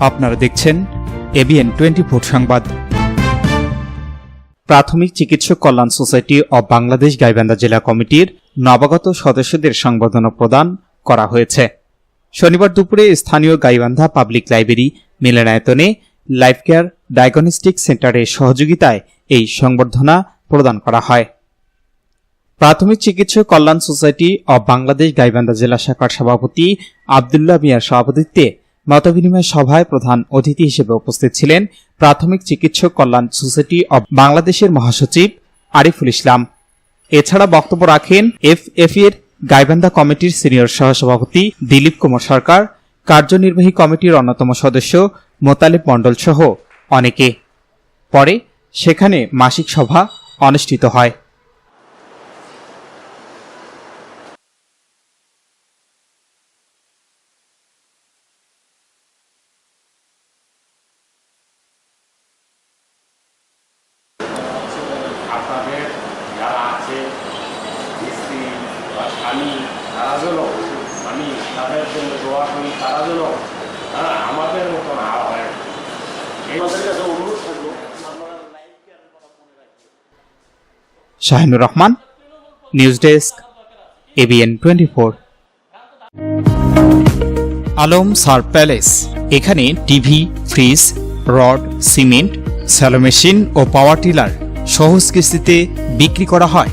আপনারা দেখছেন ABN twenty four সংবাদ। প্রাথমিক চিকিৎসক কল্যাণ সোসাইটি অব বাংলাদেশ গাইবান্ধা জেলা কমিটির নবাগত সদস্যদের সংবর্ধনা প্রদান করা হয়েছে। শনিবার দুপুরে স্থানীয় গাইবান্ধা পাবলিক লাইব্রেরি, মিলনায়তনে লাইফ কেয়ার ডায়াগনস্টিক সেন্টারের সহযোগিতায় এই সংবর্ধনা প্রদান করা হয়। প্রাথমিক চিকিৎসক কল্যাণ সোসাইটি অব বাংলাদেশ গাইবান্ধা জেলা শাখার সভাপতি আবদুল্লাহ মিয়ার সভাপতিত্বে মতবিনিময় সভায় প্রধান অতিথি হিসেবে উপস্থিত ছিলেন প্রাথমিক চিকিৎসক কল্যাণ সোসাইটি অব বাংলাদেশের মহাসচিব আরিফুল ইসলাম। এছাড়া বক্তব্য রাখেন এফ এফ এর গাইবান্ধা কমিটির সিনিয়র সহসভাপতি দিলীপ কুমার সরকার, কার্যনির্বাহী কমিটির অন্যতম সদস্য মোতালেব মণ্ডল সহ অনেকে। পরে সেখানে মাসিক সভা অনুষ্ঠিত হয়। তারা যেন আমি তাদের জন্য দোয়া করি তারা যেন হ্যাঁ আমাদের মতন আর হয় আমাদের কাছে অনুরোধ থাকব Shahinur Rahman news desk ABN twenty four. Alam সার প্যালেস এখানে TV fridge rod cement shallow machine ও পাওয়ার টিলার সহজ কিস্তিতে বিক্রি করা হয়।